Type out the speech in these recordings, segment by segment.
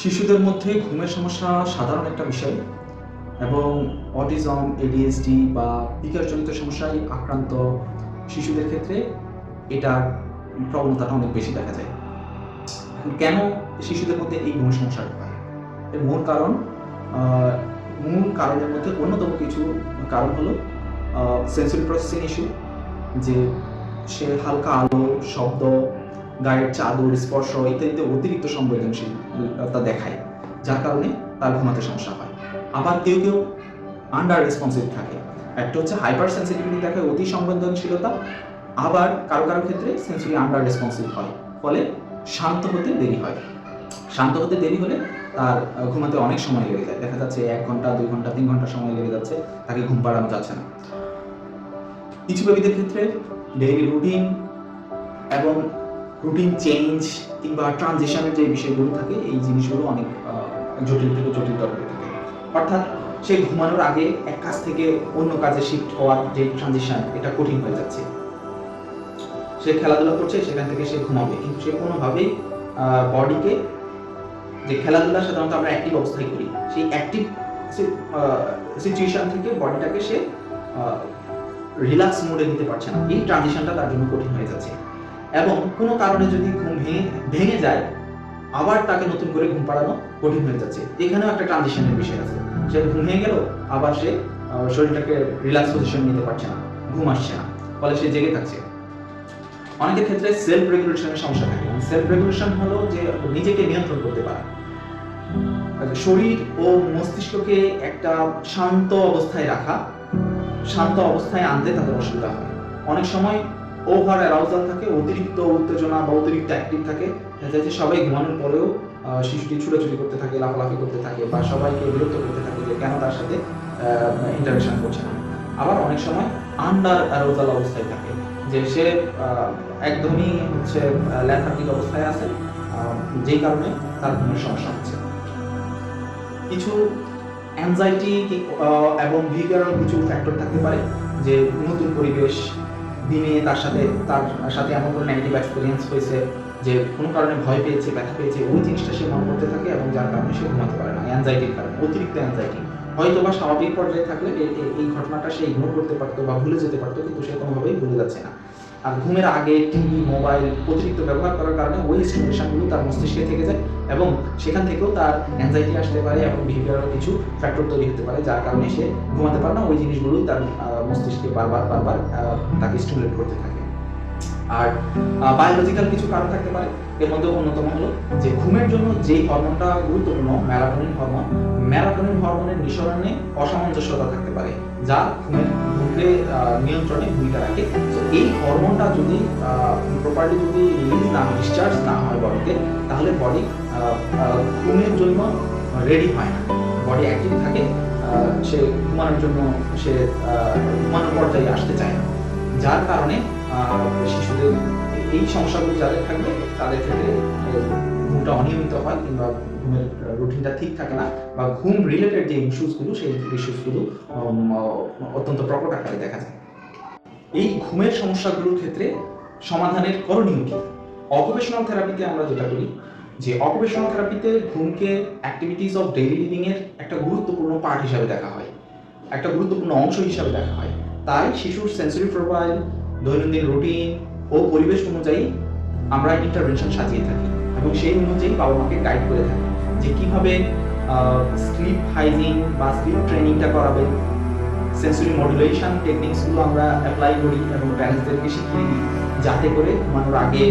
শিশুদের মধ্যে ঘুমের সমস্যা সাধারণ একটা বিষয় এবং অটিজম এডিএসডি বা বিকাশজনিত সমস্যায় আক্রান্ত শিশুদের ক্ষেত্রে এটার প্রবণতাটা অনেক বেশি দেখা যায়। কেন শিশুদের মধ্যে এই ঘুমের সমস্যাটা হয় এর মূল কারণ মূল কারণের মধ্যে অন্যতম কিছু কারণ হলো সেন্সরি প্রসেসিং ইস্যু যে সে হালকা আলো, শব্দ গায়ের চাদর, স্পর্শ ইত্যাদিতে অতিরিক্ত সংবেদনশীলতা দেখায়, যার কারণে তার ঘুমাতে সমস্যা হয়। আবার কেউ কেউ আন্ডার রেসপন্সিভ থাকে। একটা হচ্ছে হাইপার সেন্সিটিভিটি দেখায় অতি সংবেদনশীলতা, আবার কারও কারও ক্ষেত্রে সেন্সরি আন্ডার রেসপন্সিভ হয়, ফলে শান্ত হতে দেরি হয়। শান্ত হতে দেরি হলে তার ঘুমাতে অনেক সময় লেগে যায়। দেখা যাচ্ছে এক ঘণ্টা, দুই ঘণ্টা, তিন ঘণ্টা সময় লেগে যাচ্ছে, তাকে ঘুম পাড়ানো যাচ্ছে না। কিছু বেবিদের ক্ষেত্রে ডেইলি রুটিন এবং রুটিন চেঞ্জ কিংবা ট্রানজিশনের যে বিষয়গুলো থাকে, এই জিনিসগুলো অনেক জটিল থেকে জটিলতর হয়ে থাকে। অর্থাৎ সে ঘুমানোর আগে এক কাজ থেকে অন্য কাজে শিফট হওয়ার যে ট্রানজিশন এটা কঠিন হয়ে যাচ্ছে। সে খেলাধুলা করছে, সেখান থেকে সে ঘুমাবে। কিন্তু সে কোনোভাবেই বডিকে যে খেলাধুলা সাধারণত আমরা অ্যাক্টিভ অবস্থায় করি, সেই অ্যাক্টিভ সিচুয়েশন থেকে বডিটাকে সে রিল্যাক্স মোডে নিতে পারছে না। এই ট্রানজিশনটা তার জন্য কঠিন হয়ে যাচ্ছে। এবং কোনো কারণে যদি ঘুম ভেঙে ভেঙে যায়, আবার তাকে নতুন করে ঘুম পাড়ানো কঠিন হয়ে যাচ্ছে। এখানেও একটা ট্রানজিশনের বিষয় আছে। সে ঘুম ভেঙে গেল, আবার সে শরীরটাকে রিল্যাক্স পজিশন নিতে পারছে না, ঘুম আসছে না, ফলে সে জেগে থাকছে। অনেকের ক্ষেত্রে সেলফ রেগুলেশনের সমস্যা থাকে। সেলফ রেগুলেশন হলো যে নিজেকে নিয়ন্ত্রণ করতে পারা। শরীর ও মস্তিষ্ককে একটা শান্ত অবস্থায় রাখা, শান্ত অবস্থায় আনতে তাদের অসুবিধা হয়। অনেক সময় ওভার অ্যারাউজাল থাকে, অতিরিক্ত উত্তেজনা বা অতিরিক্ত অ্যাক্টিভ থাকে। দেখা যায় যে সবাই ঘুমানোর পরেও শিশুটি ছুটাছুটি করতে থাকে, লাফালাফি করতে থাকে বা সবাইকে বিরক্ত করতে থাকে যে কেন তার সাথে ইন্টারাকশন করছে না। আবার অনেক সময় আন্ডার অ্যারোজাল অবস্থায় থাকে, যে সে একদমই হচ্ছে ল্যাথার্জিক অবস্থায় আছে যেই কারণে তার ঘুমের সমস্যা হচ্ছে। কিছু অ্যাংজাইটি এবং বিহেভিয়ারাল কিছু ফ্যাক্টর থাকতে পারে, যে নতুন পরিবেশ দিনে তার সাথে তার সাথে এমন কোনো নেগেটিভ এক্সপিরিয়েন্স হয়েছে যে কোনো কারণে ভয় পেয়েছে, ব্যথা পেয়েছে, ওই জিনিসটা সে মনে করতে থাকে এবং যার কারণে সে ঘুমাতে পারে না অ্যাংজাইটির কারণে, অতিরিক্ত অ্যাংজাইটি হয়তো বা স্বাভাবিক পর্যায়ে থাকলে এই ঘটনাটা সে ইগনোর করতে পারতো বা ভুলে যেতে পারতো, কিন্তু সে কোনোভাবেই ভুলে যাচ্ছে না। আর ঘুমের আগে টিভি, মোবাইল অতিরিক্ত ব্যবহার করার কারণে ওই স্টিমুলেশনগুলো তার মস্তিষ্কে থেকে যায় এবং সেখান থেকেও তার অ্যাংজাইটি আসতে পারে এবং বিহেভিয়ারাল কিছু ফ্যাক্টর তৈরি হতে পারে, যার কারণে সে ঘুমাতে পারে না। ওই জিনিসগুলোই তার মস্তিষ্কে বারবার বারবার তাকে স্টিমুলেট করতে থাকে। আর বায়োলজিক্যাল কিছু কারণ থাকতে পারে। এর মধ্যে অন্যতম হলো যে ঘুমের জন্য যে হরমোনটা গুরুত্বপূর্ণ ম্যালাটোনিন হরমোন ম্যালাটোনিন হরমোনের নিঃসরণে অসামঞ্জস্যতা থাকতে পারে, যা ঘুমের ঘুমকে নিয়ন্ত্রণে ভূমিকা রাখে। তো এই হরমোনটা যদি প্রপারলি যদি রিলিজ না ডিসচার্জ না হয় বডিতে, তাহলে বডি ঘুমের জন্য রেডি হয় না। বডি অ্যাক্টিভ থাকে সে ঘুমানোর জন্য সে ঘুমানোর পর্যায়ে আসতে চায় না। যার কারণে শিশুদের এই সমস্যাগুলো যাদের থাকবে, তাদের ক্ষেত্রে ঘুমটা অনিয়মিত হয় কিংবা ঘুমের রুটিনটা ঠিক থাকে না বা ঘুম রিলেটেড যে ইস্যুসগুলো সেই ইস্যুসগুলো অত্যন্ত প্রকট আকারে দেখা যায়। এই ঘুমের সমস্যাগুলোর ক্ষেত্রে সমাধানের করণীয় কি? অকুপেশনাল থেরাপিতে আমরা যেটা করি, যে অকুপেশনাল থেরাপিতে ঘুমকে অ্যাক্টিভিটিস অফ ডেইলি লিভিং এর একটা গুরুত্বপূর্ণ পার্ট হিসাবে দেখা হয়, একটা গুরুত্বপূর্ণ অংশ হিসাবে দেখা হয়। তাই শিশুর সেন্সরি প্রোফাইল দৈনন্দিন রুটিন ও পরিবেশ অনুযায়ী আমরা ইন্টারভেনশন সাজিয়ে থাকি এবং সেই অনুযায়ী বাবা মাকে গাইড করে থাকি। যে কীভাবে স্লিপ হাইজিন বা স্লিপ ট্রেনিংটা করাবে। সেন্সরি মডুলেশন টেকনিক্সগুলো আমরা অ্যাপ্লাই করি এবং প্যারেন্টসদেরকে শিখিয়ে দিই। যাতে করে ঘুমানোর আগে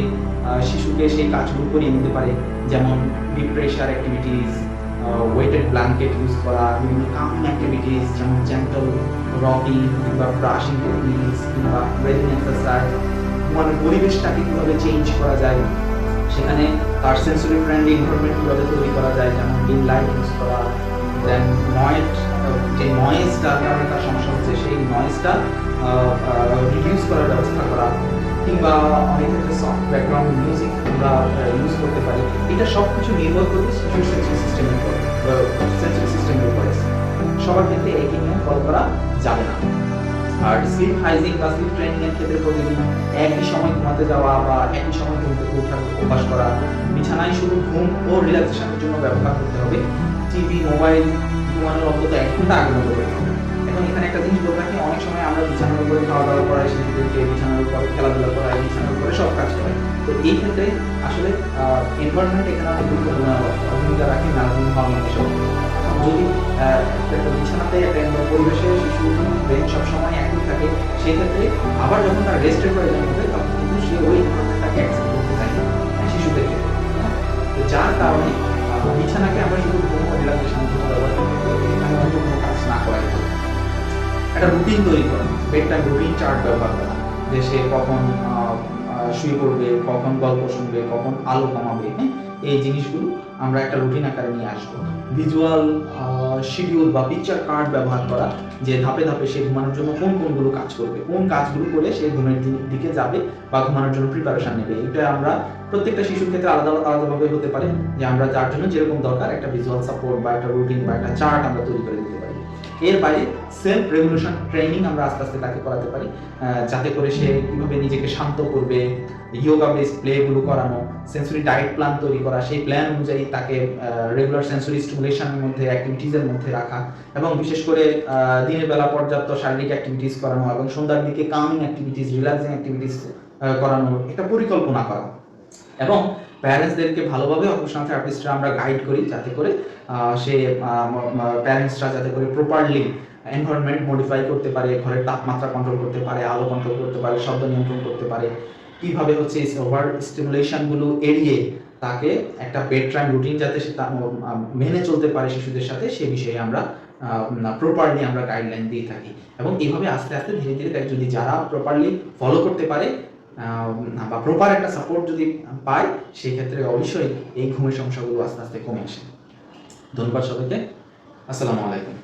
শিশুকে সেই কাজগুলো করিয়ে নিতে পারে। যেমন deep pressure activities weighted blanket use করা, বিভিন্ন কামিং অ্যাক্টিভিটিস যেমন জেন্টাল রকিং কিংবা ব্রাশিং টেকনিক্স কিংবা ব্রেদিং এক্সারসাইজ ঘুমানোর পরিবেশটাকে কীভাবে চেঞ্জ করা যায়? সেখানে তার সেন্সরি ফ্রেন্ডলি এনভায়রনমেন্ট কীভাবে তৈরি করা যায়, যেমন ডিম লাইট ইউজ করা দেন নয়েজ যে নয়েজটার কারণে তার সমস্যা হচ্ছে, সেই নয়েজটা রিডিউস করার ব্যবস্থা করা, কিংবা অনেক ক্ষেত্রে সফট ব্যাকগ্রাউন্ড মিউজিক আমরা ইউজ করতে পারি। এটা সব কিছু নির্ভর করে শিশুর সেন্সরি সিস্টেমের উপর সেন্সরি সিস্টেমের উপরে। সবার ক্ষেত্রে একই নিয়ম ফলো করা যাবে না। আর স্লিপ হাইজিন বা স্লিপ ট্রেনিং এর ক্ষেত্রে প্রতিদিন একই সময় ঘুমাতে যাওয়া বা একই সময় ঘুম থেকে ওঠার অভ্যাস করা, বিছানায় শুধু ঘুম ও রিল্যাক্সেশনের জন্য ব্যবহার করতে হবে। টিভি মোবাইল ঘুমানোর অন্তত এক ঘণ্টা আগে মতো এখন এখানে একটা জিনিস বলে রাখি অনেক সময় আমরা বিছানার উপরে খাওয়া দাওয়া করাই শিশুদেরকে বিছানার উপরে খেলাধুলা করাই বিছানার উপরে সব কাজ করাই তো এই ক্ষেত্রে আসলে এনভায়রনমেন্ট এখানে অনেক গুরুত্বপূর্ণ ভূমিকা রাখে নার্সিং হরমোন হিসেবে যদি একটা বিছানাতে একটা পরিবেশে শিশু ব্রেন সবসময় অ্যাক্টিভ থাকে সেই ক্ষেত্রে আবার যখন তার রেস্টের প্রয়োজন হবে তখন কিন্তু সে ওই তাকে করতে চাইবে হ্যাঁ, শিশুদের। তো যার কারণে বিছানাকে আমরা শুধু ঘুম একটা রুটিন তৈরি করা বেড টাইম রুটিন চার্ট ব্যবহার করা, যে সে কখন শুয়ে পড়বে, কখন গল্প শুনবে, কখন আলো কমাবে হ্যাঁ? এই জিনিসগুলো আমরা একটা রুটিন আকারে নিয়ে আসব। ভিজুয়াল শিডিউল বা পিকচার কার্ড ব্যবহার করা, যে ধাপে ধাপে সে ঘুমানোর জন্য কোন কোনগুলো কাজ করবে, কোন কাজগুলো করে সে ঘুমের দিকে যাবে বা ঘুমানোর জন্য প্রিপারেশন নেবে। এটা আমরা প্রত্যেকটা শিশুর ক্ষেত্রে আলাদা, আলাদাভাবে হতে পারে, যে আমরা যার জন্য যেরকম দরকার একটা ভিজুয়াল সাপোর্ট বা একটা রুটিন বা একটা চার্ট আমরা তৈরি করে দিতে পারি। এর বাইরে সেলফ রেগুলেশন ট্রেনিং আমরা আস্তে আস্তে তাকে করাতে পারি যাতে করে সে কীভাবে নিজেকে শান্ত করবে ইয়োগা বেস প্লেগুলো করানো সেন্সরি ডায়েট প্ল্যান তৈরি করা, সেই প্ল্যান অনুযায়ী তাকে রেগুলার সেন্সরি স্টিমুলেশনের মধ্যে অ্যাক্টিভিটিজের মধ্যে রাখা এবং বিশেষ করে দিনের বেলা পর্যাপ্ত শারীরিক অ্যাক্টিভিটিস করানো এবং সন্ধ্যার দিকে কামিং অ্যাক্টিভিটিস রিল্যাক্সিং অ্যাক্টিভিটিস করানো একটা পরিকল্পনা করা। এবং প্যারেন্টসদেরকে ভালোভাবে অকুপেশনাল থেরাপিস্টরা আমরা গাইড করি যাতে করে সে প্যারেন্টসরা যাতে করে প্রপারলি এনভায়রনমেন্ট মডিফাই করতে পারে, ঘরের তাপমাত্রা কন্ট্রোল করতে পারে, আলো কন্ট্রোল করতে পারে, শব্দ নিয়ন্ত্রণ করতে পারে। কীভাবে হচ্ছে ওভার স্টিমুলেশনগুলো এড়িয়ে তাকে একটা বেড টাইম রুটিন যাতে সে মেনে চলতে পারে শিশুদের সাথে, সে বিষয়ে আমরা প্রপারলি আমরা গাইডলাইন দিয়ে থাকি। এবং এইভাবে আস্তে আস্তে ধীরে ধীরে যদি যারা প্রপারলি ফলো করতে পারে বা প্রপার একটা সাপোর্ট যদি পায় সেই ক্ষেত্রে অবশ্যই এই ঘুমের সমস্যাগুলো আস্তে আস্তে কমে আসে। ধন্যবাদ সবাইকে। আসসালামু আলাইকুম।